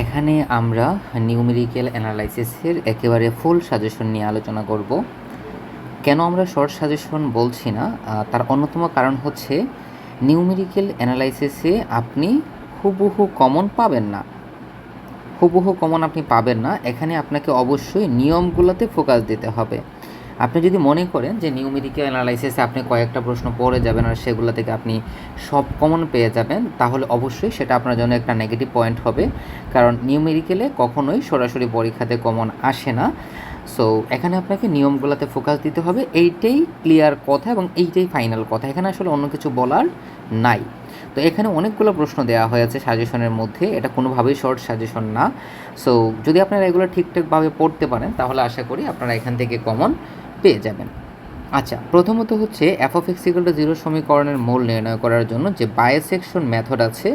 এখানে আমরা নিউমেরিক্যাল অ্যানালাইসিসের একেবারে ফুল সাজেশন নিয়ে আলোচনা করব। কেন আমরা শর্ট সাজেশন বলছি না? তার অন্যতম কারণ হচ্ছে নিউমেরিক্যাল অ্যানালাইসিসে আপনি হুবহু কমন পাবেন না। হুবহু কমন আপনি পাবেন না। এখানে আপনাকে অবশ্যই নিয়মগুলোতে ফোকাস দিতে হবে। আপনি যদি মনে করেন যে নিউমেরিক্যাল অ্যানালাইসিসে আপনি কয়েকটা প্রশ্ন পড়ে যাবেন আর সেগুলো থেকে আপনি সব কমন পেয়ে যাবেন, তাহলে অবশ্যই সেটা আপনার জন্য একটা নেগেটিভ পয়েন্ট হবে। কারণ নিউমেরিক্যালে কখনোই সরাসরি পরীক্ষাতে কমন আসে না। সো এখানে আপনাকে নিয়মগুলোতে ফোকাস দিতে হবে। এইটাই ক্লিয়ার কথা এবং এইটাই ফাইনাল কথা। এখানে আসলে অন্য কিছু বলার নাই। তো এখানে অনেকগুলো প্রশ্ন দেওয়া হয়েছে সাজেশনের মধ্যে। এটা কোনোভাবেই শর্ট সাজেশন না। সো যদি আপনারা এগুলো ঠিকঠাকভাবে পড়তে পারেন, তাহলে আশা করি আপনারা এখান থেকে কমন পেয়ে যাবেন। আচ্ছা প্রথমত হচ্ছে এফ অফ এক্সিকালটা জিরো সমীকরণের মূল নির্ণয় করার জন্য যে বায়োসেকশন মেথড আছে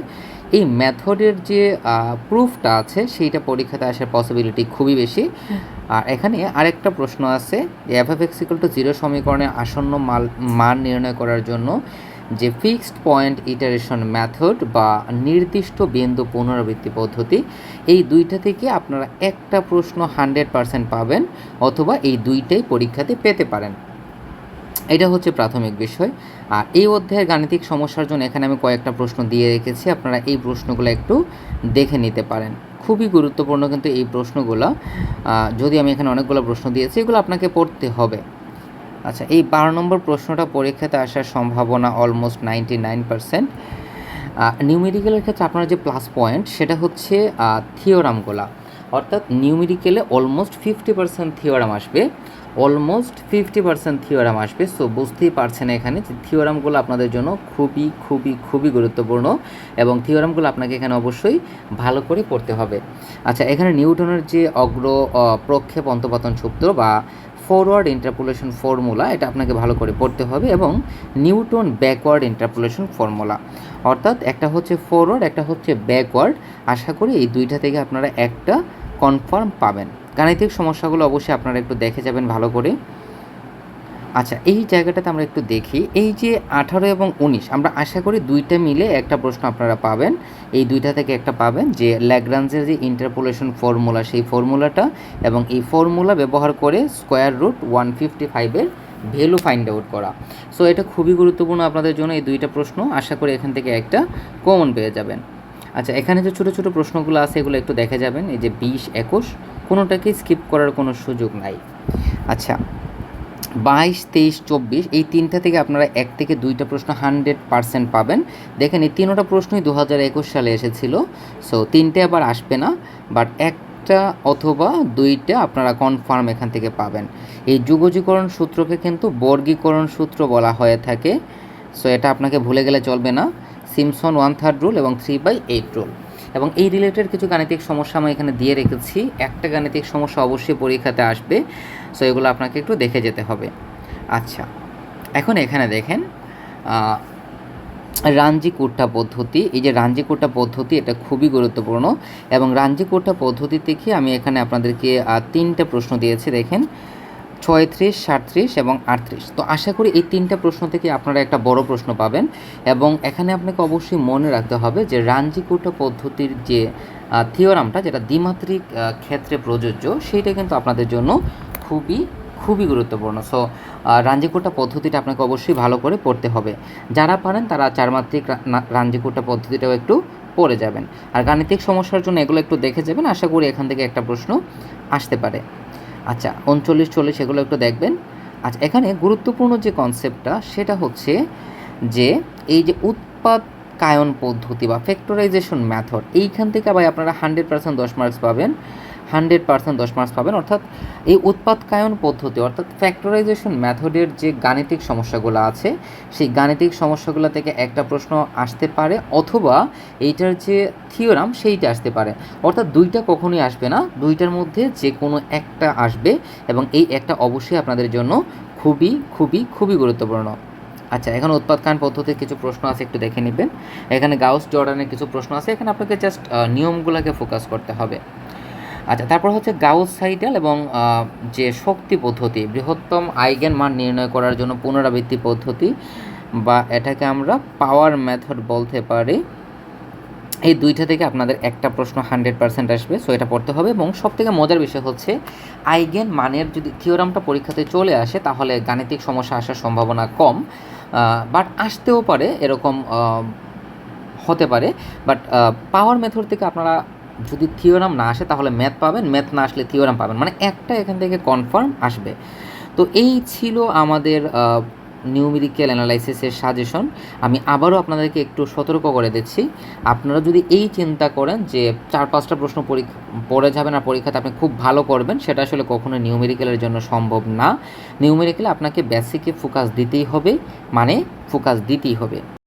এই মেথডের যে প্রুফটা আছে সেইটা পরীক্ষাতে আসার পসিবিলিটি খুবই বেশি। আর এখানে আরেকটা প্রশ্ন আছে যে F F x equal to zero সমীকরণের আসন্ন মাল মান নির্ণয় করার জন্য যে ফিক্সড পয়েন্ট ইটারেশন মেথড বা নির্দিষ্ট বিন্দু পুনরাবৃত্তি পদ্ধতি, এই দুইটা থেকে আপনারা একটা প্রশ্ন হান্ড্রেড পারসেন্ট পাবেন অথবা এই দুইটাই পরীক্ষাতে পেতে পারেন। এটা হচ্ছে প্রাথমিক বিষয়। আর এই অধ্যায়ের গাণিতিক সমস্যার জন্য এখানে আমি কয়েকটা প্রশ্ন দিয়ে রেখেছি, আপনারা এই প্রশ্নগুলো একটু দেখে নিতে পারেন। খুবই গুরুত্বপূর্ণ কিন্তু এই প্রশ্নগুলো। যদি আমি এখানে অনেকগুলো প্রশ্ন দিয়েছি, এগুলো আপনাকে পড়তে হবে। আচ্ছা এই বারো নম্বর প্রশ্নটা পরীক্ষাতে আসার সম্ভাবনা অলমোস্ট নাইনটি নাইন পার্সেন্ট নিউমেরিক্যালের ক্ষেত্রে আপনার যে প্লাস পয়েন্ট সেটা হচ্ছে থিওরামগুলা অর্থাৎ নিউমেরিক্যালে অলমোস্ট ফিফটি পার্সেন্ট থিওরাম আসবে অলমোস্ট ফিফটি পার্সেন্ট থিওরাম আসবে। সো বুঝতেই পারছেন এখানে যে থিওরামগুলো আপনাদের জন্য খুবই খুবই খুবই গুরুত্বপূর্ণ এবং থিওরামগুলো আপনাকে এখানে অবশ্যই ভালো করে পড়তে হবে। আচ্ছা এখানে নিউটনের যে অগ্র প্রক্ষেপ অন্তপাতন সূত্র বা ফরওয়ার্ড ইন্টারপোলেশন ফর্মুলা এটা আপনাকে ভালো করে পড়তে হবে, এবং নিউটন ব্যাকওয়ার্ড ইন্টারপোলেশন ফর্মুলা অর্থাৎ একটা হচ্ছে ফরওয়ার্ড একটা হচ্ছে ব্যাকওয়ার্ড আশা করি এই দুইটা থেকে আপনারা একটা কনফার্ম পাবেন। গাণিতিক সমস্যাগুলো অবশ্যই আপনারা একটু দেখে যাবেন ভালো করে। আচ্ছা এই জায়গাটাতে আমরা একটু দেখি। এই যে আঠারো এবং উনিশ, আমরা আশা করি দুইটা মিলে একটা প্রশ্ন আপনারা পাবেন। এই দুইটা থেকে একটা পাবেন যে ল্যাগ্রাঞ্জের যে ইন্টারপোলেশন ফর্মুলা সেই ফর্মুলাটা এবং এই ফর্মুলা ব্যবহার করে স্কোয়ার রুট ওয়ান ফিফটি ফাইভের ভ্যালু ফাইন্ড আউট করা। সো এটা খুবই গুরুত্বপূর্ণ আপনাদের জন্য এই দুইটা প্রশ্ন। আশা করি এখান থেকে একটা কমন পেয়ে যাবেন। আচ্ছা এখানে যে ছোটো ছোটো প্রশ্নগুলো আছে, এগুলো একটু দেখে যাবেন। এই যে বিশ, একুশ কোনোটাকেই স্কিপ করার কোনো সুযোগ নাই। আচ্ছা বাইশ, তেইশ, চব্বিশ, এই তিনটা থেকে আপনারা এক থেকে দুইটা প্রশ্ন হান্ড্রেড পারসেন্ট পাবেন। দেখেন, এই তিনোটা প্রশ্নই দু হাজার একুশ সালে এসেছিল। সো তিনটে আবার আসবে না বাট একটা অথবা দুইটা আপনারা কনফার্ম এখান থেকে পাবেন। এই যুগজীকরণ সূত্রকে কিন্তু বর্গীকরণ সূত্র বলা হয়ে থাকে। সো এটা আপনাকে ভুলে গেলে চলবে না। সিমসন ওয়ান থার্ড রুল এবং থ্রি বাই এইট রুল এবং এই রিলেটেড কিছু গাণিতিক সমস্যা আমি এখানে দিয়ে রেখেছি। একটা গাণিতিক সমস্যা অবশ্যই পরীক্ষাতে আসবে সো এগুলো আপনাকে একটু দেখে যেতে হবে। আচ্ছা এখন এখানে দেখেন আহ, রাঞ্জি কোট্টা পদ্ধতি। এই যে রাঞ্জি কোট্টা পদ্ধতি এটা খুবই গুরুত্বপূর্ণ। এবং রাঞ্জি কোট্টা পদ্ধতি থেকে আমি এখানে আপনাদেরকে তিনটা প্রশ্ন দিয়েছি দেখেন। ছয়ত্রিশ, সাঁত্রিশ এবং আটত্রিশ। তো আশা করি এই তিনটা প্রশ্ন থেকে আপনারা একটা বড় প্রশ্ন পাবেন এবং এখানে আপনাকে অবশ্যই মনে রাখতে হবে যে রাঞ্জিকোটা পদ্ধতির যে থিওরামটা যেটা দ্বিমাত্রিক ক্ষেত্রে প্রযোজ্য, সেইটা কিন্তু আপনাদের জন্য খুবই খুবই গুরুত্বপূর্ণ। সো রাঞ্জিকোটা পদ্ধতিটা আপনাকে অবশ্যই ভালো করে পড়তে হবে। যারা পারেন তারা চারমাত্রিক রাঞ্জিকোটা পদ্ধতিটাও একটু পড়ে যাবেন। আর গাণিতিক সমস্যার জন্য এগুলো একটু দেখে যাবেন। আশা করি এখান থেকে একটা প্রশ্ন আসতে পারে। আচ্ছা উনচল্লিশ, চল্লিশ সেগুলো একটু দেখবেন। আচ্ছা এখানে গুরুত্বপূর্ণ যে কনসেপ্টটা সেটা হচ্ছে যে এই যে উৎপাদ কায়ন পদ্ধতি বা ফ্যাক্টরাইজেশন মেথড এইখান থেকে আবার আপনারা হান্ড্রেড পার্সেন্ট দশ মার্কস পাবেন। হান্ড্রেড পার্সেন্ট দশ মার্কস পাবেন। অর্থাৎ এই উৎপাদকায়ন পদ্ধতি, অর্থাৎ ফ্যাক্টরাইজেশন মেথডের যে গাণিতিক সমস্যাগুলো আছে, সেই গাণিতিক সমস্যাগুলো থেকে একটা প্রশ্ন আসতে পারে অথবা এইটার যে থিওরাম সেইটা আসতে পারে। অর্থাৎ দুইটা কখনোই আসবে না, দুইটার মধ্যে যে কোনো একটা আসবে এবং এই একটা অবশ্যই আপনাদের জন্য খুবই খুবই খুবই গুরুত্বপূর্ণ। আচ্ছা এখানে উৎপাদকায়ন পদ্ধতির কিছু প্রশ্ন আছে, একটু দেখে নেবেন। এখানে গাউস জর্ডানের কিছু প্রশ্ন আছে, এখানে আপনাকে জাস্ট নিয়মগুলোকে ফোকাস করতে হবে। আচ্ছা তারপর হচ্ছে গাউস সাইডাল এবং যে শক্তি পদ্ধতি, বৃহত্তম আইগেন মান নির্ণয় করার জন্য পুনরাবৃত্তি পদ্ধতি বা এটাকে আমরা পাওয়ার মেথড বলতে পারি। এই দুইটা থেকে আপনাদের একটা প্রশ্ন হান্ড্রেড পার্সেন্ট আসবে, সো এটা পড়তে হবে এবং সব থেকে মজার বিষয় হচ্ছে আইগেন মানের যদি থিওরামটা পরীক্ষাতে চলে আসে তাহলে গাণিতিক সমস্যা আসার সম্ভাবনা কম বাট আসতেও পারে, এরকম হতে পারে। বাট পাওয়ার মেথড থেকে আপনারা যদি থিওরাম না আসে, তাহলে ম্যাথ পাবেন ম্যাথ না আসলে থিওরাম পাবেন। মানে একটা এখান থেকে কনফার্ম আসবে। তো এই ছিল আমাদের নিউমেরিক্যাল অ্যানালাইসিসের সাজেশন আমি আবারও আপনাদেরকে একটু সতর্ক করে দিচ্ছি। আপনারা যদি এই চিন্তা করেন যে চার পাঁচটা প্রশ্ন পরীক্ষা পড়ে যাবেন আর পরীক্ষাতে আপনি খুব ভালো করবেন, সেটা আসলে কখনো নিউমেরিক্যালের জন্য সম্ভব না। নিউমেরিক্যালে আপনাকে বেসিকে ফোকাস দিতেই হবে মানে ফোকাস দিতেই হবে।